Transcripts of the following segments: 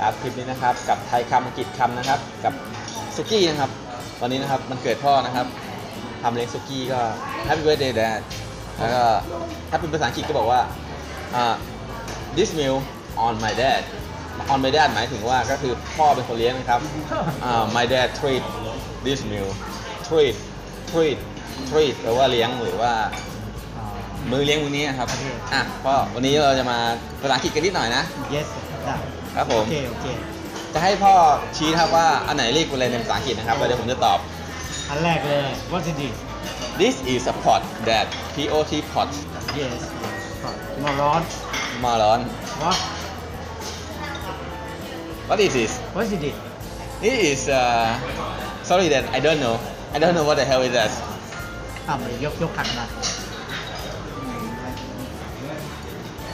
ตาร์ทคลิปนี้นะครับ กับไทยคำอังกฤษคำนะครับ กับสุกี้นะครับ วันนี้นะครับมันเกิดพ่อนะครับทำเลี้ยงสุกี้ก็ Happy Birthday Dad แล้วก็ถ้าเป็นภาษาอังกฤษก็บอกว่า this meal on my dad on my dad หมายถึงว่าก็คือพ่อเป็นคนเลี้ยงนะครับ my dad treat this meal treat treat treat แปลว่าเลี้ยงหรือว่ามือเลี้ยงมือนี้นะครับอะพ่อวันนี้เราจะมาภาษาอังกฤษกันนิดหน่อยนะ yes ได้ ครับผมโอเคโอเค จะให้พ่อชี้นะครับว่าอันไหนเรียกอะไรในภาษาอังกฤษนะครับแล้วเดี๋ยวผมจะตอบ อันแรกเลย what is it this is a pot that P O T pot yes มาร้อน มาร้อน what what is this what is it this is uh sorry that I don't know I don't know what the hell is that อะมายกยกขันมา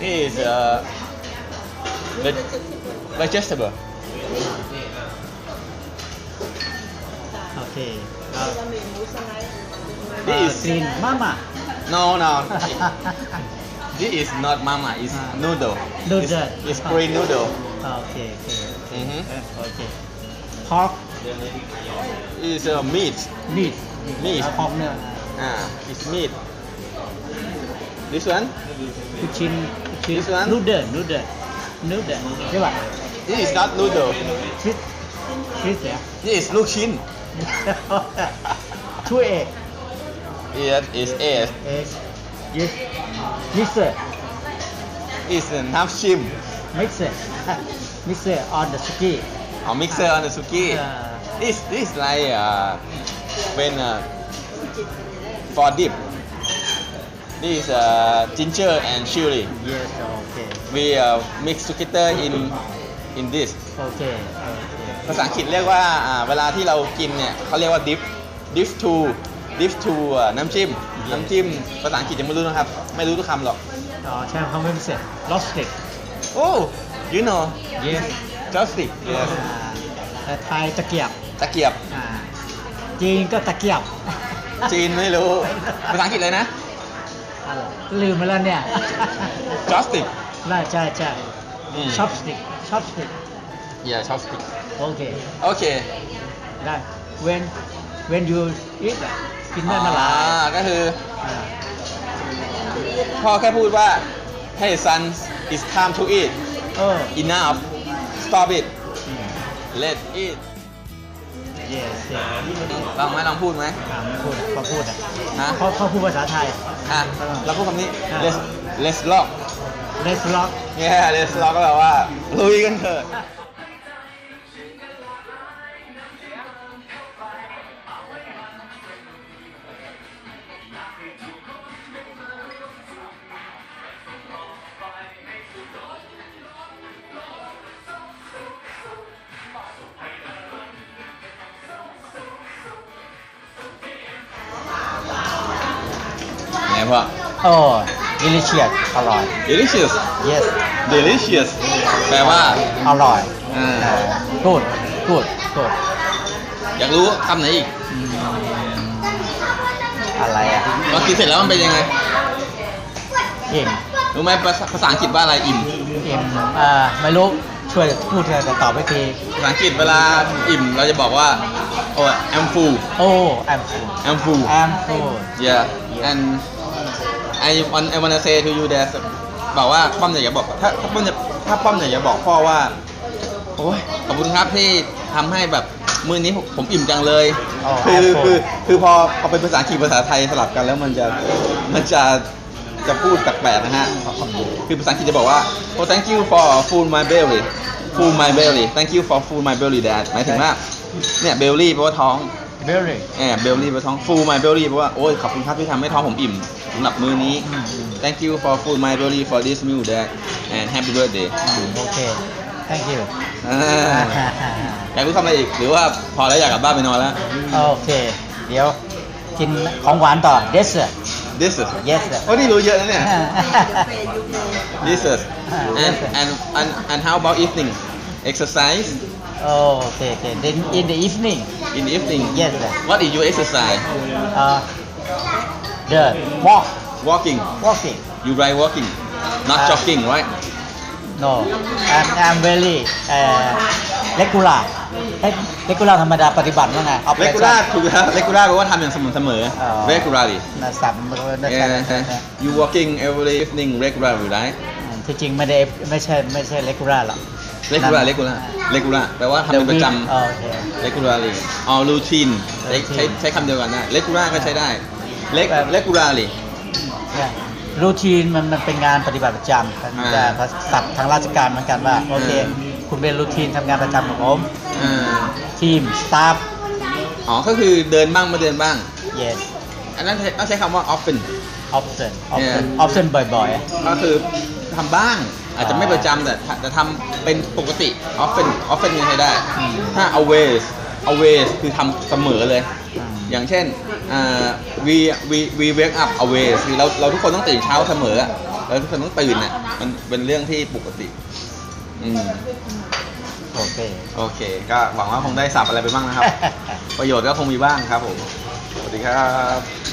this is uh veg vegetable โอเคเอา this กรี is นมาม่า no no this is not mama it's Ah. noodle Noodle. it's, it's green noodle โอเคโอเคอือฮึเออโอเค pork it's a meat meat Meat. แล้ว pork เนื้ออ่า it's meat this one ลูกชิ้นลูกชิ้น This one? นูเดิลนู เดิลนูเดิลใช่ป่ะ this is not noodle ชิสชิสเนี่ย this is ลูกชิ้นช่วยเอก it is a เอก yes mixer is น้ำชิม mixer mixer on the ski เอา mixer on the suki เอ่อ this this like uh when uh for dip this is uh ginger and chili yes โอเค we uh, mix together in in this โอเคโอเคภาษาอังกฤษเรียกว่าอ่าเวลาที่เรากินเนี่ยเขาเรียกว่า dip dip to dip to อะน้ำจิ้ม น้ำจิ้ม ภาษาอังกฤษยังไม่รู้นะครับ ไม่รู้ทุกคำหรอก อ๋อใช่เขาไม่ mixer roasted oh you know yes chopstick yes อ่าแต่ไทยตะเกียบตะเกียบ อ่าจีนก็ตะเกียบจีนไม่รู้ ภาษาอังกฤษเลยนะ อะไรลืมไปแล้วเนี่ย chopstick น่าใช่ใช่ อืมช็อปสติกช็อปสติก yeah chopstick โอเคโอเคได้ when when you eat อะกินได้มาหลายอ่ก็คืออ่าพ่อแค่พูดว่า hey son it's time to eat เออ enough stop it อืม let eat yes yes ลองไหมลองพูดไหมอ่าไม่พูดอะเขาพูดอะฮะเขาเขาพูดภาษาไทยอะเราพูดคำนี้อะ let's let's lock let's lock yeah let's lock ก็แปลว่าลุยกันเถอะไงพ่อโอ้ delicious อร่อย delicious yes delicious แปลว่า อร่อยอ่าพูดพูดพูดอยากรู้คำไหนอีกอืมอะไรอะตอนกินเสร็จแล้วมันเป็นยังไง อิ่มรู้ไหมภาษาภาษาอังกฤษว่าอะไรอิ่ม อิ่มอ่าไม่รู้ช่วยพูดเธอแต่ตอบไม่ทีภาษาอังกฤษเวลาอิ่มเราจะบอกว่าโอ้ I'm full โอ้ I'm full I'm full I'm full yeah and I want I wanna say to you that บอกว่าป้อมอยากจะบอกถ้าถ้าป้อมจะถ้าป้อมอยากจะบอกพ่อว่าโอ้ยขอบคุณครับที่ทำให้แบบมื้อนี้ผมผมอิ่มจังเลย อ๋อคือ I'm full คือคือพอพอเป็นภาษาอังกฤษภาษาไทยสลับกันแล้วมันจะมันจะจะพูดแปลกๆนะฮะ คือภาษาอังกฤษจะบอกว่า oh thank you for full my belly full my belly thank you for full my belly dad หมายถึงว่าเนี่ย belly แปลว่าท้อง very แอบเบลลี่แปลว่าท้อง full my belly แปลว่าโอ้ยขอบคุณครับที่ทำให้ท้องผมอิ่มสำหรับมื้อนี้อืมอืม thank you for full my belly for this meal dad and happy birthday อืมโอเค thank you อ่าอยากรู้คำอะไรอีก หรือว่าพอแล้วอยากกลับบ้านไปนอนแล้ว โอเค เดี๋ยวกินของหวานต่อ dessert this is yes โอ้นี่รู้เยอะนะเนี่ย this is อ่า and and and and how about evening exercise โอเคโอเค then in the evening in the evening yes sir. what is your exercise uh, the walk walking walking you like walking not Ah. jogging right no I'm I'm very เอ่อ regular เอ้ย regular ธรรมดาปฏิบัติว่าไงเลกูล่าถูกแล้วเลกูล่าแปลว่าทำอย่างสม่ำเสมอ อ๋อ regularly นะสับมันก็น่าจะ yeah you working every evening regularly right ที่จริงไม่ได้ไม่ใช่ไม่ใช่ regular หรอก regular regular regular แปลว่าทำเป็นประจอ๋อโอเคำ regularly อ๋อ routine ใช้ routine ใช้ใช้คำเดียวกันได้ regular ก็ใช้ได้ Reg- แบบ regularly รูทีนมันมันเป็นงานปฏิบัติประจำมันจะอ่าศัพท์ทางราชการเหมือนกันว่าโอเค อืม คุณเป็นรูทีนทำงานประจำของผมอ่าทีมสตาฟ อ๋อ ก็คือเดินบ้างมาเดินบ้าง yes อันนั้นต้องใช้คำว่า often option option Yeah. option บ่อยก็คือทำบ้าง อาจจะไม่ประจำแต่แต่ทำเป็นปกติ often often ยังใช้ได้อืมถ้า always always คือทำเสมอเลยอืมอย่างเช่นอ่า we we we wake up always คือเราเราทุกคนต้องตื่นเช้าเสมออะเราทุกคนต้องตื่นอะมันเป็นเรื่องที่ปกติอืมๆโอเค โอเค ก็หวังว่าคงได้สับอะไรไปบ้างนะครับ ประโยชน์ก็คงมีบ้างครับผม สวัสดีครับ